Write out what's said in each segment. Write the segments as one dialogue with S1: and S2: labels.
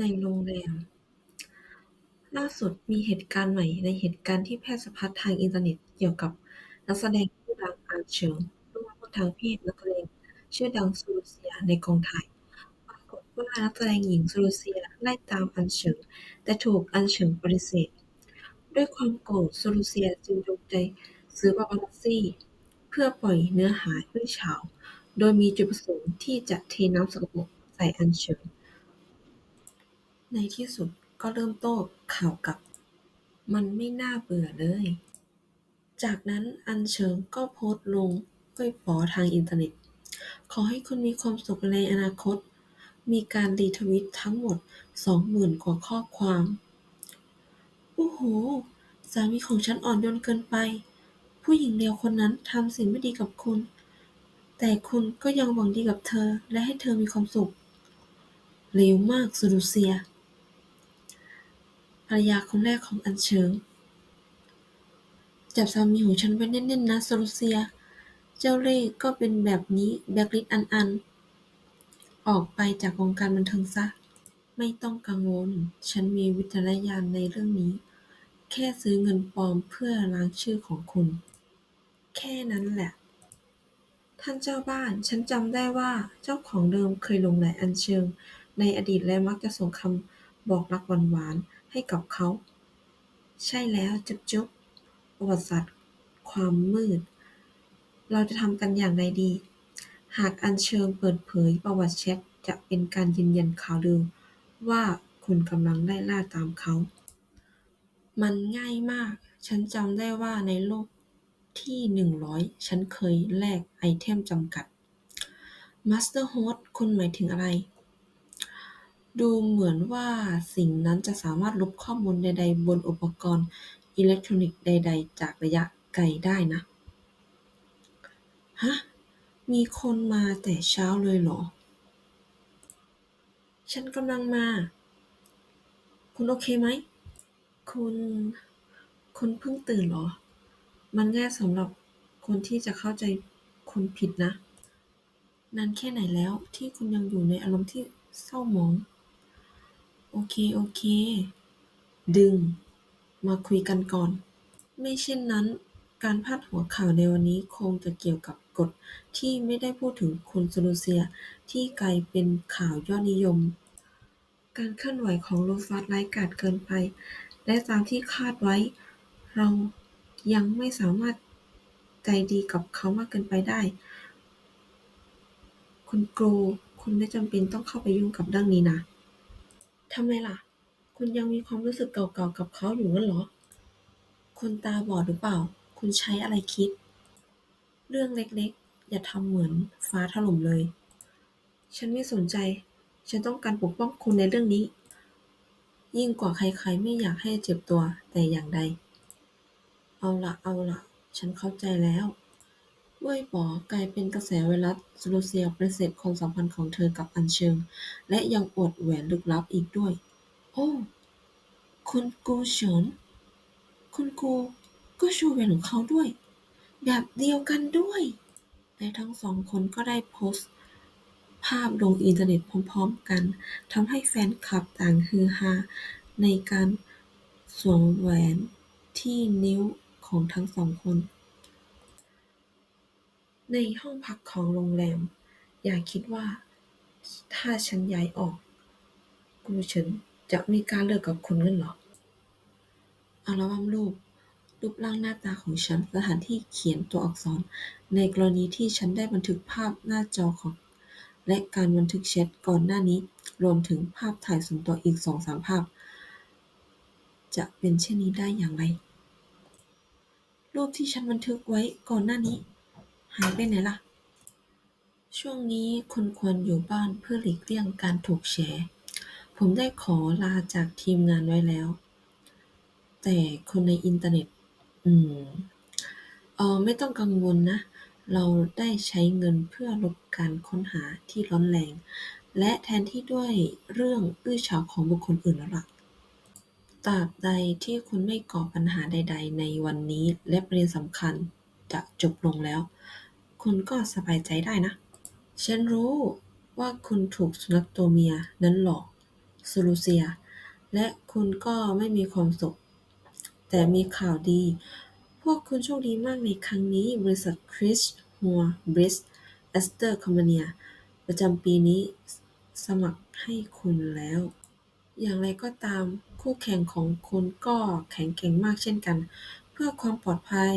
S1: ในโรงแรม ล่าสุดมีเหตุการณ์ใหม่ในเหตุการณ์ที่แพร่สะพัดทางอินเทอร์เน็ตเกี่ยวกับนักแสดงชื่อดังอัญเฉิงล่วงละเมิดทางเพศนักแสดงชื่อดังซูเซียในกองถ่าย ปรากฏว่านักแสดงหญิงซูเซียไล่ตามอัญเฉิง แต่ถูกอัญเฉิงปฏิเสธ ด้วยความโกรธซูเซียจึงจงใจซื้อปาปารัสซี่ เพื่อปล่อยเนื้อหาอื้อฉาวโดยมีจุดประสงค์ที่จะเทน้ำสกปรกใส่อัญเฉิง ในที่สุดก็เริ่มโต้ข่าวกลับ มันไม่น่าเบื่อเลย จากนั้นอัญเฉิงก็โพสต์ลงเว่ยป๋อทางอินเทอร์เน็ต ขอให้คุณมีความสุขในอนาคต มีการรีทวีตทั้งหมด 20,000 กว่าข้อความ โอ้โห สามีของฉันอ่อนโยนเกินไป ผู้หญิงเลวคนนั้นทำสิ่งไม่ดีกับคุณ แต่คุณก็ยังหวังดีกับเธอและให้เธอมีความสุขเลวมากซูลูเซีย ภรรยาคนแรกของอัญเฉิง จับสามีของฉันไว้แน่นๆนะโซลูเซีย เจ้าเล่ก็เป็นแบบนี้แบล็คลิสต์อันๆออกไปจากวงการบันเทิงซะ ไม่ต้องกังวล ฉันมีวิจารณญาณในเรื่องนี้ แค่ซื้อเงินปลอมเพื่อล้างชื่อของคุณ แค่นั้นแหละ ท่านเจ้าบ้าน ฉันจำได้ว่าเจ้าของเดิมเคยหลงใหลอัญเชิง ในอดีตและมักจะส่งคำบอกรักหวานๆ ให้กับเขา ใช่แล้วจุ๊บๆประวัติศาสตร์ความมืด เราจะทำกันอย่างไรดี หากอัญเชิงเปิดเผยประวัติแชตจะเป็นการยืนยันข่าวลือ ว่าคุณกำลังไล่ล่าตามเขา มันง่ายมาก ฉันจำได้ว่าในโลกที่ 100 ฉันเคยแลกไอเทมจำกัดมาสเตอร์โฮสต์คุณหมายถึงอะไร ดูเหมือนว่าสิ่งนั้นจะสามารถลบข้อมูลใดๆบนอุปกรณ์อิเล็กทรอนิกส์ใดๆจากระยะไกลได้นะ ฮะ มีคนมาแต่เช้าเลยเหรอ ฉันกำลังมา คุณโอเคไหม คุณ คุณเพิ่งตื่นเหรอ มันง่ายสำหรับคนที่จะเข้าใจคุณผิดนะ นานแค่ไหนแล้วที่คุณยังอยู่ในอารมณ์ที่เศร้าหมอง โอเค โอเค ดึง มาคุยกันก่อน ไม่เช่นนั้น การพาดหัวข่าวในวันนี้คงจะเกี่ยวกับกฎที่ไม่ได้พูดถึงคุณซูลูเซีย ที่กลายเป็นข่าวยอดนิยม การเคลื่อนไหวของโลฟัสร้ายกาจเกินไป และตามที่คาดไว้ เรายังไม่สามารถใจดีกับเขามากเกินไปได้ คุณโกรคุณไม่จำเป็นต้องเข้าไปยุ่งกับเรื่องนี้นะ ทำไมล่ะ คุณยังมีความรู้สึกเก่าๆกับเขาอยู่งั้นเหรอคุณตาบอดหรือเปล่า คุณใช้อะไรคิด เรื่องเล็กๆ อย่าทำเหมือนฟ้าถล่มเลย ฉันไม่สนใจ ฉันต้องการปกป้องคุณในเรื่องนี้ ยิ่งกว่าใครๆ ไม่อยากให้เจ็บตัวแต่อย่างใด เอาล่ะเอาล่ะฉันเข้าใจแล้ว เว่ยป๋อกลายเป็นกระแสไวรัสซูลูเซียปฏิเสธความสัมพันธ์ของเธอกับอัญเชิง และยังอวดแหวนลึกลับอีกด้วย โอ้ คุณกูเฉิน คุณกูก็โชว์แหวนของเขาด้วย แบบเดียวกันด้วย และทั้งสองคนก็ได้โพสต์ ภาพลงอินเทอร์เน็ตพร้อมๆกันทำให้แฟนคลับต่างฮือฮาในการสวมแหวนที่นิ้วของทั้งสองคน ในห้องพักของโรงแรม อย่าคิดว่า ถ้าฉันย้ายออก กูเฉินจะไม่กล้าเลิกกับคุณงั้นหรอ อัลบั้มรูป รูปร่างหน้าตาของฉัน สถานที่เขียนตัวอักษร ในกรณีที่ฉันได้บันทึกภาพหน้าจอของ และการบันทึกแชตก่อนหน้านี้ รวมถึงภาพถ่ายส่วนตัวอีกสองสามภาพ จะเป็นเช่นนี้ได้อย่างไร รูปที่ฉันบันทึกไว้ก่อนหน้านี้ หายไปไหนล่ะ ช่วงนี้คุณควรอยู่บ้านเพื่อหลีกเลี่ยงการถูกแฉ ผมได้ขอลาจากทีมงานไว้แล้ว แต่คนในอินเทอร์เน็ต อืม เอ่อไม่ต้องกังวลนะ เราได้ใช้เงินเพื่อลดการค้นหาที่ร้อนแรง และแทนที่ด้วยเรื่องอื้อฉาวของบุคคลอื่นแล้วล่ะตราบใดที่คุณไม่ก่อปัญหาใด ๆ ในวันนี้และประเด็นสำคัญ จะจบลงแล้ว คุณก็สบายใจได้นะ ฉันรู้ว่าคุณถูกสุนัขตัวเมียนั้นหลอกโซลูเซีย และคุณก็ไม่มีความสุข แต่มีข่าวดี พวกคุณโชคดีมากในครั้งนี้ บริษัทคริสฮัวบริสแอสเตอร์คอมพานีประจำปีนี้สมัครให้คุณแล้ว อย่างไรก็ตามคู่แข่งของคุณก็แข็งแกร่งมากเช่นกัน เพื่อความปลอดภัย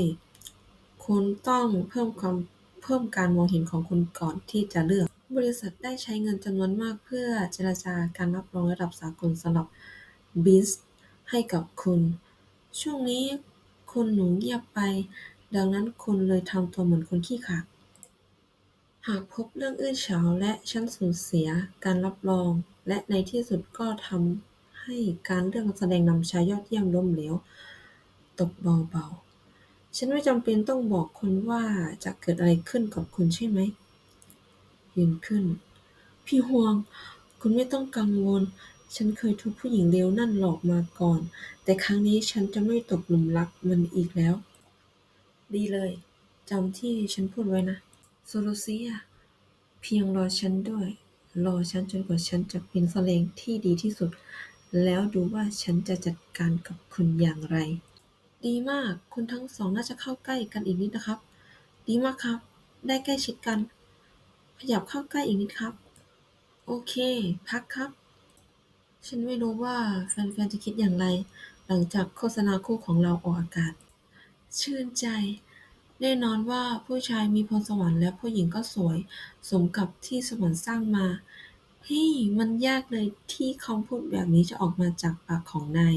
S1: คุณต้องเพิ่มความ เพิ่มการมองเห็นของคุณก่อนที่จะเลือก บริษัทได้ใช้เงินจำนวนมากเพื่อเจรจาการรับรองระดับสากลสำหรับ BIS ให้กับคุณ ช่วงนี้คุณหนูเงียบไป ดังนั้นคุณเลยทำตัวเหมือนคนขี้ขลาดหากพบเรื่องอื้อฉาวและฉันสูญเสียการรับรอง และในที่สุดก็ทำให้การเลือกนักแสดงนำชายยอดเยี่ยมล้มเหลว ตกเบาๆ ฉันไม่จำเป็นต้องบอกคุณว่าจะเกิดอะไรขึ้นกับคุณใช่ไหม ยืนขึ้น พี่ฮวง คุณไม่ต้องกังวล ฉันเคยถูกผู้หญิงเลวนั่นหลอกมาก่อน แต่ครั้งนี้ฉันจะไม่ตกหลุมรักมันอีกแล้ว ดีเลย จำที่ฉันพูดไว้นะโซโลเซีย เพียงรอฉันด้วย รอฉันจนกว่าฉันจะเป็นสเลงที่ดีที่สุด แล้วดูว่าฉันจะจัดการกับคุณอย่างไร ดีมาก คุณทั้งสองน่าจะเข้าใกล้กันอีกนิดนะครับ ดีมากครับ ได้ใกล้ชิดกัน ขยับเข้าใกล้อีกนิดครับ โอเค พักครับ ฉันไม่รู้ว่าแฟนๆจะคิดอย่างไร หลังจากโฆษณาคู่ของเราออกอากาศ ชื่นใจ แน่นอนว่าผู้ชายมีพรสวรรค์และผู้หญิงก็สวย สมกับที่สวรรค์สร้างมาเฮ้ยมันยากเลยที่คำพูดแบบนี้จะออกมาจากปากของนาย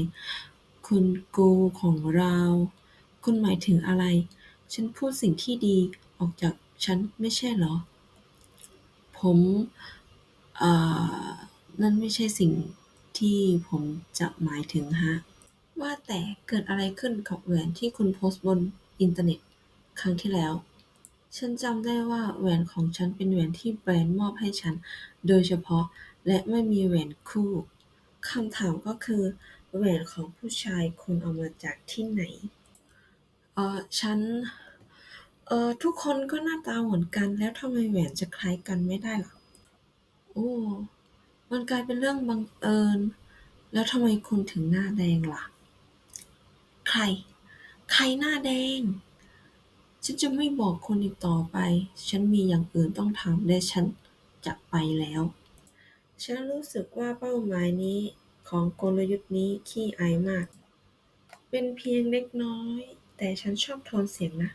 S1: คุณกูของเรา คุณหมายถึงอะไร ฉันพูดสิ่งที่ดีออกจากฉันไม่ใช่เหรอ ผม เอ่อ นั่นไม่ใช่สิ่งที่ผมจะหมายถึงฮะ ว่าแต่เกิดอะไรขึ้นกับแหวนที่คุณโพสต์บนอินเทอร์เน็ต ครั้งที่แล้ว ฉันจำได้ว่าแหวนของฉันเป็นแหวนที่แบรนด์มอบให้ฉัน โดยเฉพาะและไม่มีแหวนคู่คำถามก็คือ แหวนของผู้ชายคุณเอามาจากที่ไหน เอ่อฉัน เออทุกคนก็หน้าตาเหมือนกันแล้วทำไมแหวนจะคล้ายกันไม่ได้ล่ะ โอ้ มันกลายเป็นเรื่องบังเอิญ แล้วทำไมคุณถึงหน้าแดงล่ะ ใคร ใครหน้าแดง ฉันจะไม่บอกคุณอีกต่อไป ฉันมีอย่างอื่นต้องทำและฉันจะไปแล้ว ฉันรู้สึกว่าเป้าหมายนี้ ของกลยุทธ์นี้ขี้อายมาก เป็นเพียงเล็กน้อย แต่ฉันชอบโทนเสียงนะ